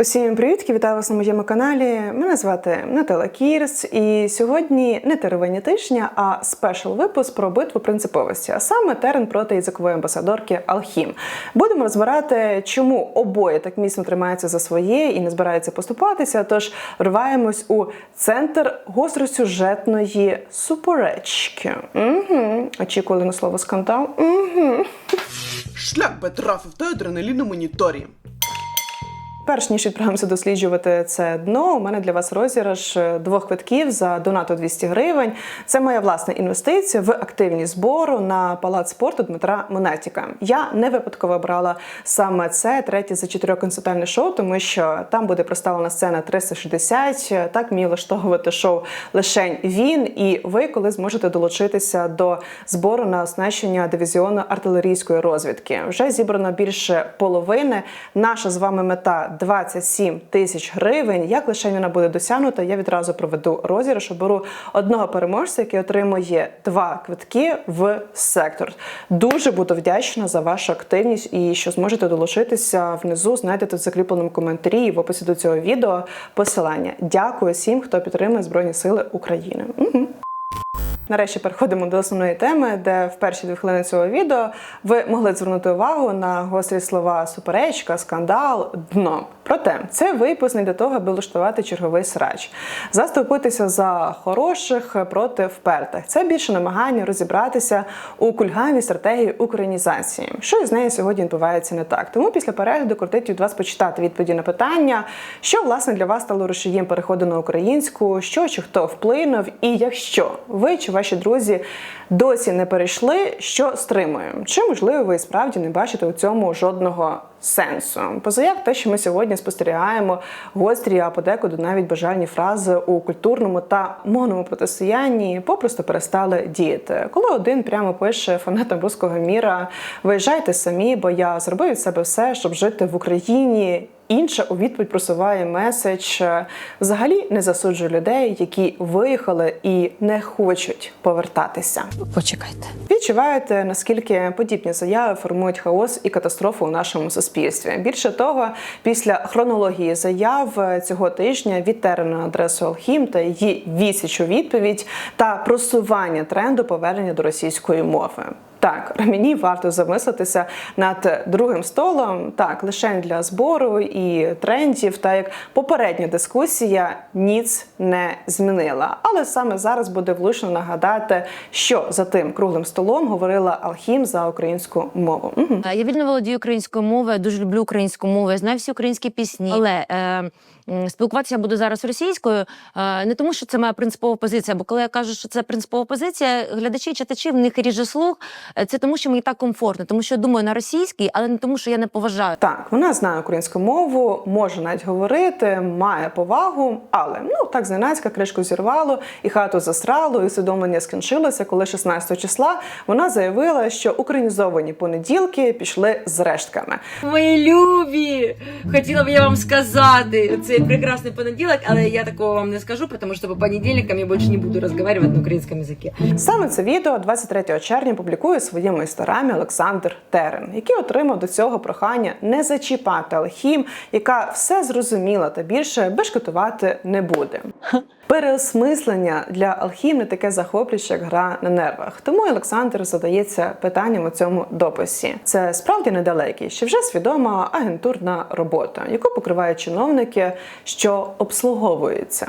Усім привіт, вітаю вас на моєму каналі. Мене звати Наталя Кірс, і сьогодні не теревені тижня, а спешл випуск про битву принциповості, а саме терен проти язикової амбасадорки Алхім. Будемо розбирати, чому обоє так міцно тримаються за своє і не збираються поступатися. Тож рваємось у центр гостросюжетної суперечки. Угу. Очікували на слово скандал. Угу. Шлях би трафив той адреналін на моніторі. Перш ніж відправимося досліджувати це дно, у мене для вас розіграш е, двох квитків за донату 200 гривень. Це моя власна інвестиція в активність збору на палац спорту Дмитра Монатіка. Я не випадково брала саме це третє за чотирьох концертуальне шоу, тому що там буде представлена сцена 360. Так міг влаштовувати шоу лишень він. І ви, коли зможете долучитися до збору на оснащення дивізіону артилерійської розвідки, вже зібрано більше половини. Наша з вами мета 27 тисяч гривень. Як лише вона буде досягнута, я відразу проведу розіграш. Оберу одного переможця, який отримує два квитки в сектор. Дуже буду вдячна за вашу активність і що зможете долучитися внизу. Знайдете в закріпленому коментарі і в описі до цього відео посилання. Дякую всім, хто підтримує Збройні Сили України. Угу. Нарешті переходимо до основної теми, де в перші дві хвилини цього відео ви могли звернути увагу на гострі слова суперечка, скандал, дно. Проте це випуск не для того, аби влаштувати черговий срач, заступитися за хороших проти впертих. Це більше намагання розібратися у кульгавій стратегії українізації. Що із нею сьогодні відбувається не так. Тому після перегляду крутить від вас почитати відповіді на питання, що власне для вас стало рушієм переходу на українську, що чи хто вплинув, і якщо ви чи ваші друзі досі не перейшли, що стримує? Чи можливо ви справді не бачите у цьому жодного сенсу? Позаяк те, що ми сьогодні спостерігаємо гострі, а подекуди навіть бажальні фрази у культурному та мовному протистоянні попросту перестали діяти. Коли один прямо пише фанатам руського міра: виїжджайте самі, бо я зробив від себе все, щоб жити в Україні. Інша у відповідь просуває меседж взагалі не засуджує людей, які виїхали і не хочуть повертатися. Почекайте. Відчуваєте, наскільки подібні заяви формують хаос і катастрофу у нашому суспільстві. Більше того, після хронології заяв цього тижня від Терена адресу Алхім та її відсіч у відповідь та просування тренду повернення до російської мови. Так, мені варто замислитися над другим столом, так лише для збору і трендів, та як попередня дискусія ніц не змінила. Але саме зараз буде влучно нагадати, що за тим круглим столом говорила Алхім за українську мову. Угу. Я вільно володію українською мовою, я дуже люблю українську мову, я знаю всі українські пісні. Але е, спілкуватися я буду зараз російською, е, не тому, що це моя принципова позиція. Бо коли я кажу, що це принципова позиція, глядачі, читачі в них ріже слух. Е, Це тому, що мені так комфортно, тому що я думаю на російській, але не тому, що я не поважаю. Так, вона знає українську мову, може навіть говорити, має повагу, але ну так зненацька кришку зірвало і хату засрало, і усвідомлення скінчилося, коли 16 числа вона заявила, що українізовані понеділки пішли з рештками. Мої любі! Хотіла б я вам сказати цей прекрасний понеділок, але я такого вам не скажу, тому що по понеділкам я більше не буду розмовляти на українському язикі. Саме це відео 23 червня публікує своєму інстаграмі Олександр Терен, який отримав до цього прохання не зачіпати Алхім, яка все зрозуміла та більше бешкетувати не буде. Переосмислення для алхімії таке захоплююче, як гра на нервах. Тому Олександр задається питанням у цьому дописі. Це справді недалекі, що вже свідома агентурна робота, яку покривають чиновники, що обслуговуються.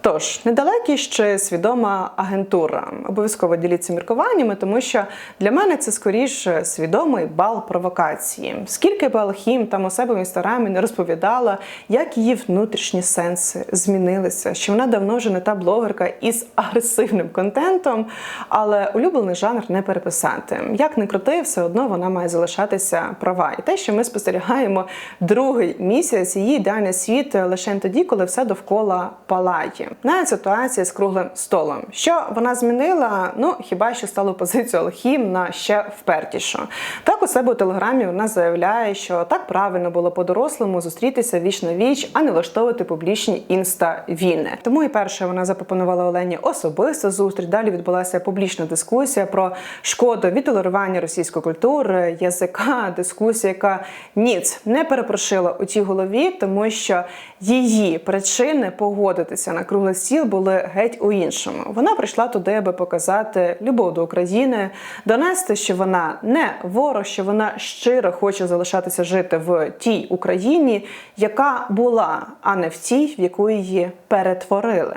Тож недалекі ще свідома агентура. Обов'язково діліться міркуваннями, тому що для мене це скоріше свідомий бал провокації. Скільки б Алхім там у себе в інстаграмі не розповідала, як її внутрішні сенси змінилися, що вона давно вже не та блогерка із агресивним контентом, але улюблений жанр не переписати. Як не крути, все одно вона має залишатися права. І те, що ми спостерігаємо другий місяць, її ідеальний світ лише тоді, коли все довкола палає. Навіть ситуація з круглим столом. Що вона змінила? Ну хіба що стало позицію Алхім на ще впертішу. Так у себе у телеграмі вона заявляє, що так правильно було по-дорослому зустрітися віч на віч, а не влаштовувати публічні інста-війни. Тому і перше вона запропонувала Олені особисту зустріч. Далі відбулася публічна дискусія про шкоду від толерування російської культури, язика, дискусія, яка ніц не перепрошила у тій голові, тому що її причини погодитися на круглий стіл були геть у іншому. Вона прийшла туди, аби показати любов до України, донести, що вона не ворог, що вона щиро хоче залишатися жити в тій Україні, яка була, а не в тій, в яку її перетворили.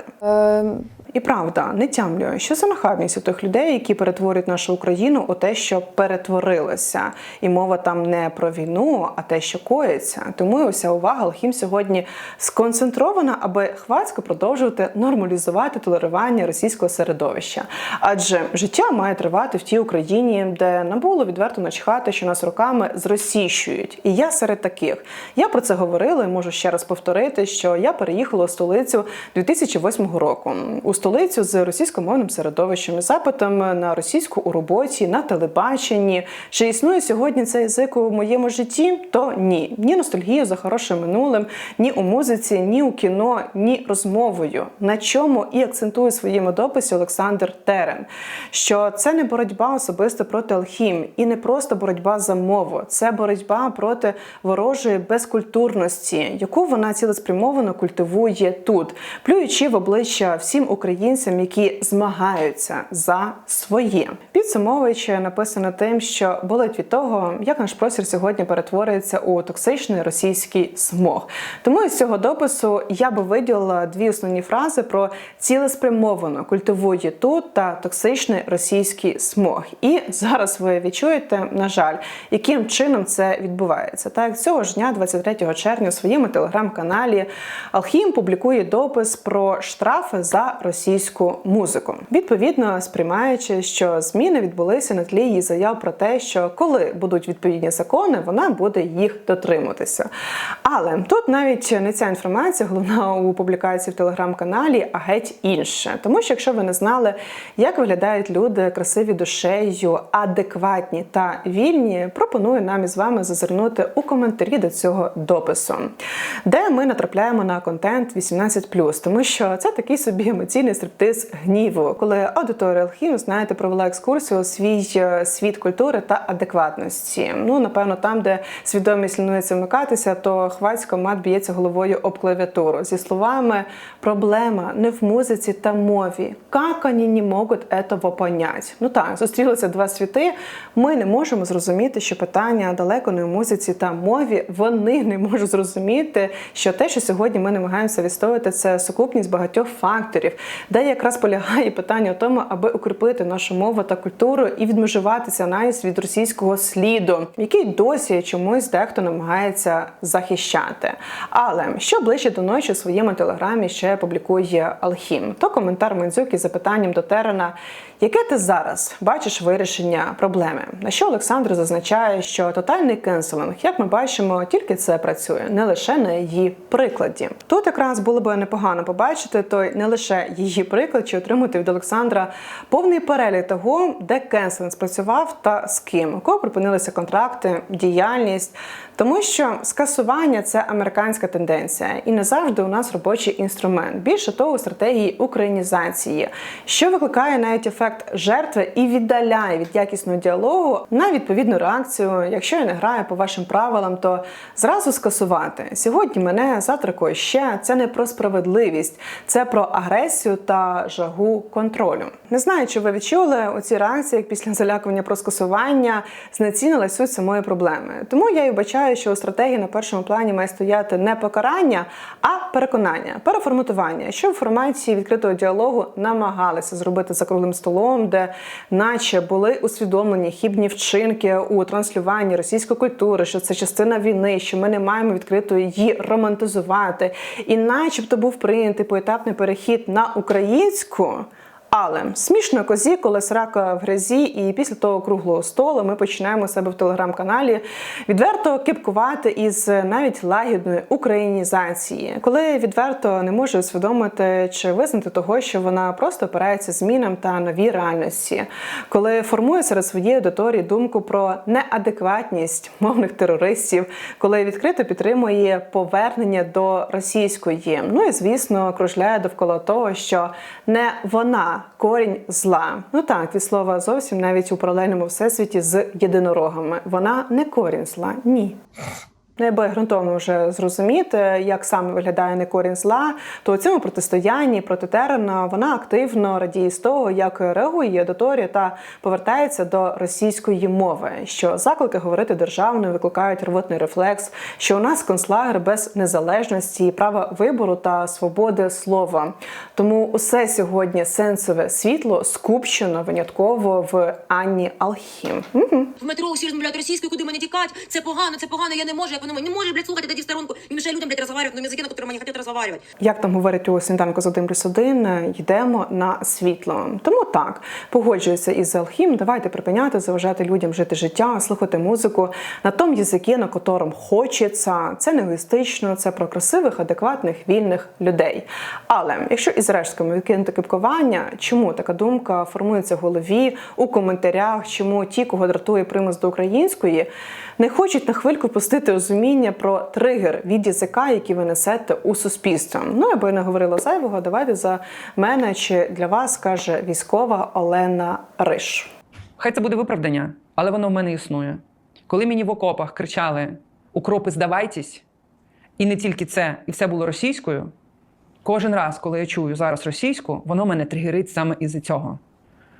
І правда, не тямлю, що за нахабність у тих людей, які перетворюють нашу Україну у те, що перетворилося. І мова там не про війну, а те, що коїться. Тому і уся увага Алхім сьогодні сконцентрована, аби хвацько продовжувати нормалізувати толерування російського середовища. Адже життя має тривати в тій Україні, де нам було відверто начхати, що нас роками зросійщують. І я серед таких. Я про це говорила і можу ще раз повторити, що я переїхала у столицю 2008 року. Столицю з російськомовним середовищем запитом на російську у роботі, на телебаченні. Чи існує сьогодні цей язик у моєму житті? То ні. Ні ностальгію за хорошим минулим, ні у музиці, ні у кіно, ні розмовою. На чому і акцентує своєму дописі Олександр Терен, що це не боротьба особисто проти алхім і не просто боротьба за мову, це боротьба проти ворожої безкультурності, яку вона цілеспрямовано культивує тут, плюючи в обличчя всім українцям, які змагаються за своє. Підсумовуючи, написано тим, що болить від того, як наш простір сьогодні перетворюється у токсичний російський смог. Тому із цього допису я би виділила дві основні фрази про цілеспрямовано культивує тут та токсичний російський смог. І зараз ви відчуєте, на жаль, яким чином це відбувається. Так, цього ж дня, 23 червня, у своєму телеграм-каналі Алхім публікує допис про штрафи за російську музику. Відповідно, сприймаючи, що зміни відбулися на тлі її заяв про те, що коли будуть відповідні закони, вона буде їх дотримуватися. Але тут навіть не ця інформація, головна у публікації в телеграм-каналі, а геть інше. Тому що, якщо ви не знали, як виглядають люди красиві душею, адекватні та вільні, пропоную нам із вами зазирнути у коментарі до цього допису, де ми натрапляємо на контент 18+, тому що це такий собі емоційний стриптиз гніву, коли аудиторія Алхім, знаєте, провела екскурсію у свій е, світ культури та адекватності. Ну, напевно, там, де свідомість лінується вмикатися, то хвацько мат б'ється головою об клавіатуру зі словами проблема не в музиці та мові. Как вони не можуть этого понять? Ну так, зустрілися два світи. Ми не можемо зрозуміти, що питання далеко не в музиці та мові. Вони не можуть зрозуміти, що те, що сьогодні ми намагаємося відстояти, це сукупність багатьох факторів, де якраз полягає питання в тому, аби укріпити нашу мову та культуру і відмежуватися навіть від російського сліду, який досі чомусь дехто намагається захищати. Але що ближче до ночі у своєму телеграмі ще публікує Алхім, то коментар Мандзюк із запитанням до Терена, яке ти зараз бачиш вирішення проблеми? На що Олександр зазначає, що тотальний кенселинг, як ми бачимо, тільки це працює, не лише на її прикладі. Тут якраз було би непогано побачити той не лише її приклад, чи отримати від Олександра повний перелік того, де кенселинг спрацював та з ким, у кого припинилися контракти, діяльність. Тому що скасування це американська тенденція, і не завжди у нас робочий інструмент. Більше того, стратегії українізації, що викликає навіть ефект жертви і віддаляє від якісного діалогу на відповідну реакцію. Якщо я не граю по вашим правилам, то зразу скасувати сьогодні мене завтра когось ще. Це не про справедливість, це про агресію та жагу контролю. Не знаю, чи ви відчули оці реакції, як після залякування про скасування знецінили суть самої проблеми. Тому я і вбачаю, що у стратегії на першому плані має стояти не покарання, а переконання, переформатування, що в форматі відкритого діалогу намагалися зробити за круглим столом, де наче були усвідомлені хібні вчинки у транслюванні російської культури, що це частина війни, що ми не маємо відкрито її романтизувати, і начебто був прийнятий поетапний перехід на українську. Але смішно козі, коли срака в грязі, і після того круглого столу ми починаємо себе в телеграм-каналі відверто кипкувати із навіть лагідної українізації, коли відверто не може усвідомити чи визнати того, що вона просто опирається змінам та новій реальності, коли формує серед своєї аудиторії думку про неадекватність мовних терористів, коли відкрито підтримує повернення до російської. Ну і звісно, кружляє довкола того, що не вона корінь зла. Ну так, від слова зовсім навіть у паралельному всесвіті з єдинорогами. Вона не корінь зла, ні. Ну, якби ґрунтовно вже зрозуміти, як саме виглядає не корінь зла, то у цьому протистоянні проти Терена вона активно радіє з того, як реагує аудиторія та повертається до російської мови, що заклики говорити державною викликають рвотний рефлекс, що у нас концлагер без незалежності, права вибору та свободи слова. Тому усе сьогодні сенсове світло скупчено винятково в Анні Алхім. Мгм. в метро усі розмовляють російською, куди мене тікати? Це погано, це погано, я не можу, воно не може, блядь, слухати, в сторонку і мішає людям, блядь, розмовляти на язикі, на якому вони хочуть розмовляти. Як там говорять у сніданку з 1 плюс 1, йдемо на світло. Тому так, погоджуюся із Алхім, давайте припиняти заважати людям жити життя, слухати музику на тому язикі, на котрому хочеться. Це не егоїстично, це про красивих, адекватних, вільних людей. Але якщо із рештками відкинути кипкування, чому така думка формується в голові у коментарях, чому ті, кого дратує примус до української, не хочуть на хвильку пустити розуміння про тригер від язика, який ви несете у суспільство. Ну, аби я не говорила зайвого, давайте за мене чи для вас каже військова Олена Риш. Хай це буде виправдання, але воно в мене існує. Коли мені в окопах кричали Укропи, здавайтесь, і не тільки це, і все було російською. Кожен раз, коли я чую зараз російську, воно мене тригерить саме із цього.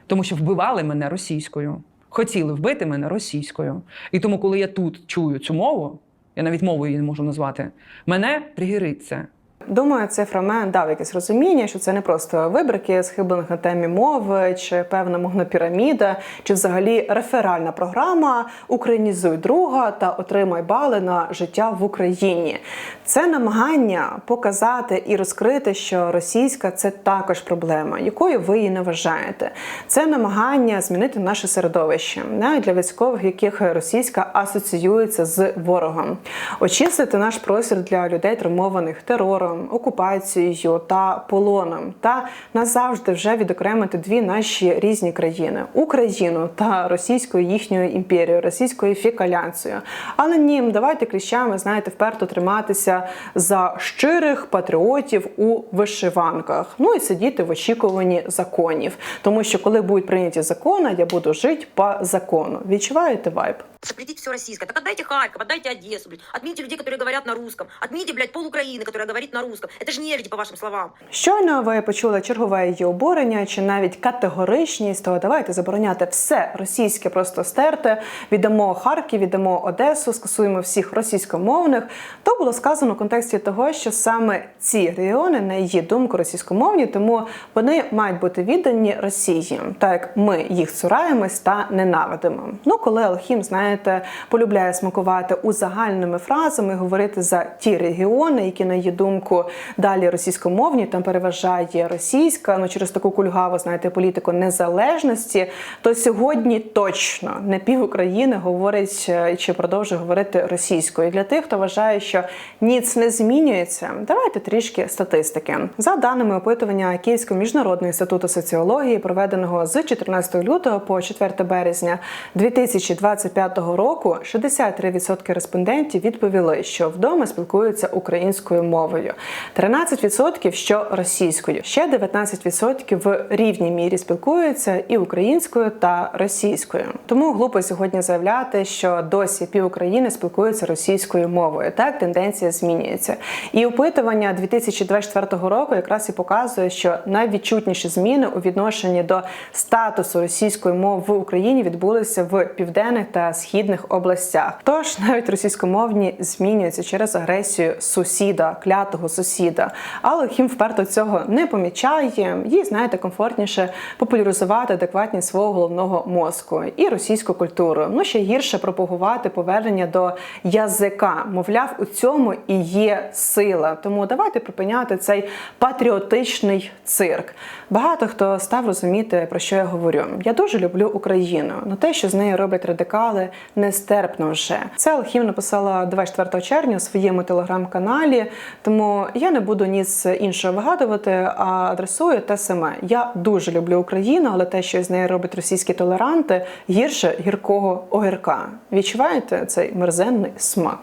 Тому що вбивали мене російською, хотіли вбити мене російською. І тому, коли я тут чую цю мову, я навіть мовою її не можу назвати, мене тригерить це. Думаю, цей фрагмент дав якесь розуміння, що це не просто вибрики схиблених на темі мови, чи певна мовна піраміда, чи взагалі реферальна програма Українізуй друга та отримай бали на життя в Україні. Це намагання показати і розкрити, що російська це також проблема, якою ви її не вважаєте. Це намагання змінити наше середовище, навіть для військових, яких російська асоціюється з ворогом, очистити наш простір для людей, травмованих терором, окупацією та полоном, та назавжди вже відокремити дві наші різні країни Україну та російською їхньою імперією, російською фікаляцією. Але ні, давайте кліщами, знаєте, вперто триматися за щирих патріотів у вишиванках. Ну і сидіти в очікуванні законів. Тому що коли будуть прийняті закони, я буду жити по закону. Відчуваєте вайб? Запретить все российское. Так отдайте Харьков, отдайте Одессу, блядь. Отмените людей, которые говорят на русском. Отмените, блядь, пол Украины, которая говорит на русском. Это же не по вашим словам. Щойно ви почули чергове її обурення чи навіть категоричність, то давайте забороняти все російське, просто стерти. Віддамо Харків, віддамо Одесу, скасуємо всіх російськомовних. То було сказано в контексті того, що саме ці регіони, на її думку, російськомовні, тому вони мають бути віддані Росії, так як ми їх цураємось та ненавидимо. Ну, коли Алхім, знаєте, полюбляє смакувати узагальними фразами, говорити за ті регіони, які на її думку далі російськомовні, там переважає російська. Ну через таку кульгаву, знаєте, політику незалежності, то сьогодні точно не пів України говорить е, чи продовжує говорити російською. Для тих, хто вважає, що ніц не змінюється, давайте трішки статистики. За даними опитування Київського міжнародного інституту соціології, проведеного з 14 лютого по 4 березня 2025 року, 63% респондентів відповіли, що вдома спілкуються українською мовою, 13% що російською, ще 19% в рівній мірі спілкуються і українською та російською. Тому глупо сьогодні заявляти, що досі пів України спілкуються російською мовою. Так тенденція змінюється. І опитування 2024 року якраз і показує, що найвідчутніші зміни у відношенні до статусу російської мови в Україні відбулися в південних та східних областях. Тож навіть російськомовні змінюються через агресію сусіда, клятого сусіда. Але Хім вперто цього не помічає. Їй, знаєте, комфортніше популяризувати адекватність свого головного мозку і російську культуру. Ну ще гірше пропагувати повернення до язика. Мовляв, у цьому і є сила. Тому давайте припиняти цей патріотичний цирк. Багато хто став розуміти, про що я говорю. Я дуже люблю Україну, але те, що з нею роблять радикали, нестерпно вже. Це Алхім написала 24 червня у своєму телеграм-каналі. Тому я не буду ніц іншого вигадувати, а адресую те саме. Я дуже люблю Україну, але те, що з нею роблять російські толеранти, гірше гіркого огірка. Відчуваєте цей мерзенний смак?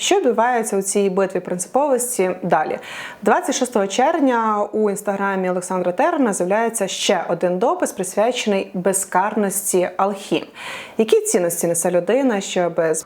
Що відбувається у цій битві принциповості далі? 26 червня у інстаграмі Олександра Терна з'являється ще один допис, присвячений безкарності Алхім. Які цінності несе людина, що без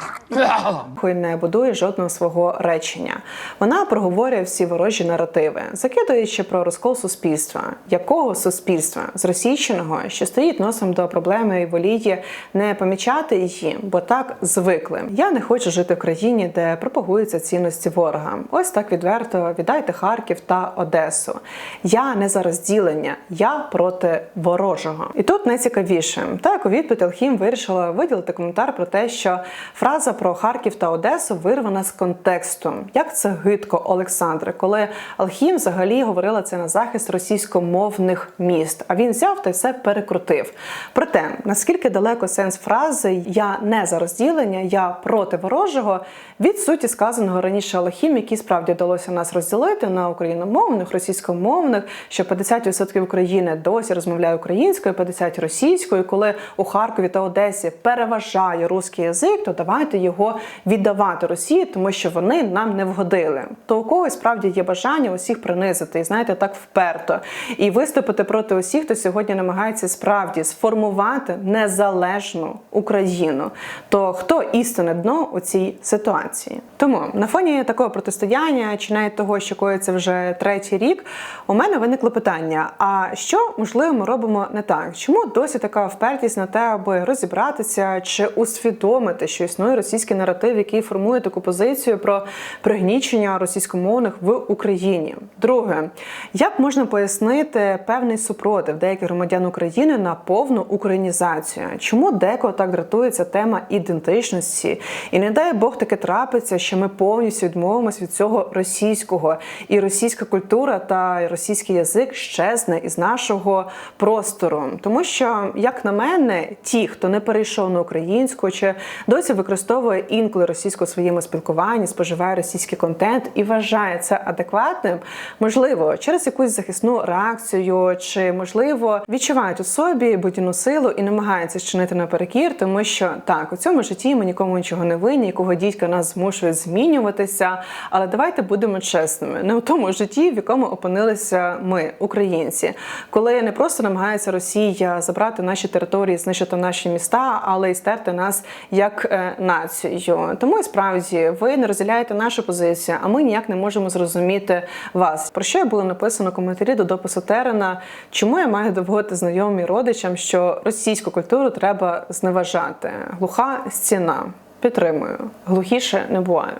не будує жодного свого речення. Вона проговорює всі ворожі наративи, закидуючи про розкол суспільства. Якого суспільства? Зросійщеного, що стоїть носом до проблеми і воліє не помічати її, бо так звикли. Я не хочу жити в країні, де пропагуються цінності ворога. Ось так відверто віддайте Харків та Одесу. Я не за розділення, я проти ворожого. І тут найцікавіше. Так у відповідь Алхім вирішила виділити коментар про те, що фраза про Харків та Одесу вирвана з контексту. Як це гидко, Олександре, коли Алхім взагалі говорила це на захист російськомовних міст. А він взяв та все перекрутив. Проте наскільки далеко сенс фрази Я не за розділення, я проти ворожого від суті сказаного раніше Алхім, який справді вдалося нас розділити на україномовних, російськомовних, що 50% України досі розмовляє українською, 50% російською. Коли у Харкові та Одесі переважає русський язик, то давайте його віддавати Росії, тому що вони нам не вгодили. То у когось справді є бажання усіх принизити, і знаєте, так вперто і виступити проти усіх, хто сьогодні намагається справді сформувати незалежну Україну. То хто істинне дно у цій ситуації? Тому на фоні такого протистояння, чи навіть того, що коїться вже третій рік, у мене виникло питання: а що можливо ми робимо не так? Чому досі така впертість на те, аби розібратися чи усвідомити, що існує російський наратив, який формує таку позицію про пригнічення російськомовних в Україні? Друге, як можна пояснити певний супротив деяких громадян України на повну українізацію? Чому деко так дратується тема ідентичності? І не дай Бог таке трапиться, що ми повністю відмовимося від цього російського, і російська культура та російський язик щезне із нашого простору. Тому що, як на мене, ті, хто не перейшов на українську, чи досі використовує інколи російську у своєму спілкуванні, споживає російський контент і вважає це адекватним, можливо, через якусь захисну реакцію, чи можливо відчувають у собі будь-яку силу і намагаються чинити наперекір, тому що так у цьому житті ми нікому нічого не винні, якого дідька нас змушує змінюватися. Але давайте будемо чесними, не у тому житті, в якому опинилися ми, українці, коли не просто намагається Росія забрати наші території, знищити наші міста, але й стерти нас як е, націю. Тому і справді ви не розділяєте нашу позицію, а ми ніяк не можемо зрозуміти вас. Про що було написано в коментарі до допису Терена? Чому я маю доводити знайомі родичам, що російську культуру треба зневажати? Глуха стіна. Підтримую. Глухіше не буває.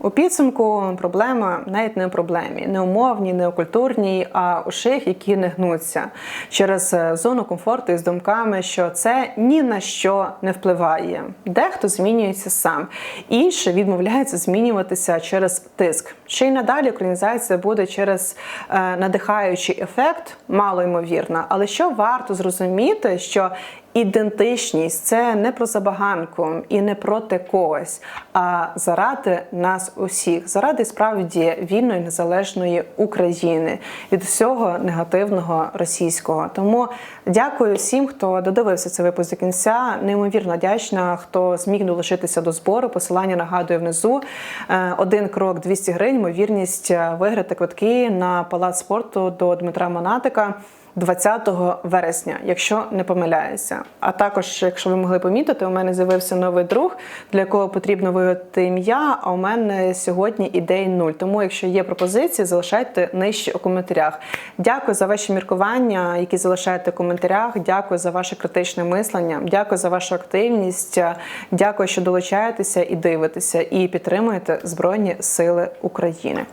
У підсумку проблема навіть не у проблемі, не умовній, не у культурній, а у ших, які не гнуться через е, зону комфорту і з думками, що це ні на що не впливає. Дехто змінюється сам, інші відмовляються змінюватися через тиск. Ще й надалі українізація буде через е, надихаючий ефект, мало ймовірно. Але що варто зрозуміти, що Ідентичність це не про забаганку і не проти когось, а заради нас усіх, заради справді вільної незалежної України від всього негативного російського. Тому дякую всім, хто додивився цей випуск до кінця. Неймовірно вдячна, хто зміг долучитися до збору. Посилання нагадую внизу. Е, Один крок 200 гривень. Ймовірність виграти квитки на палац спорту до Дмитра Монатика. 20 вересня, якщо не помиляюся. А також, якщо ви могли помітити, у мене з'явився новий друг, для якого потрібно вигадати ім'я. А у мене сьогодні ідей нуль. Тому, якщо є пропозиції, залишайте нижче у коментарях. Дякую за ваші міркування, які залишаєте в коментарях. Дякую за ваше критичне мислення. Дякую за вашу активність. Дякую, що долучаєтеся і дивитеся, і підтримуєте Збройні Сили України.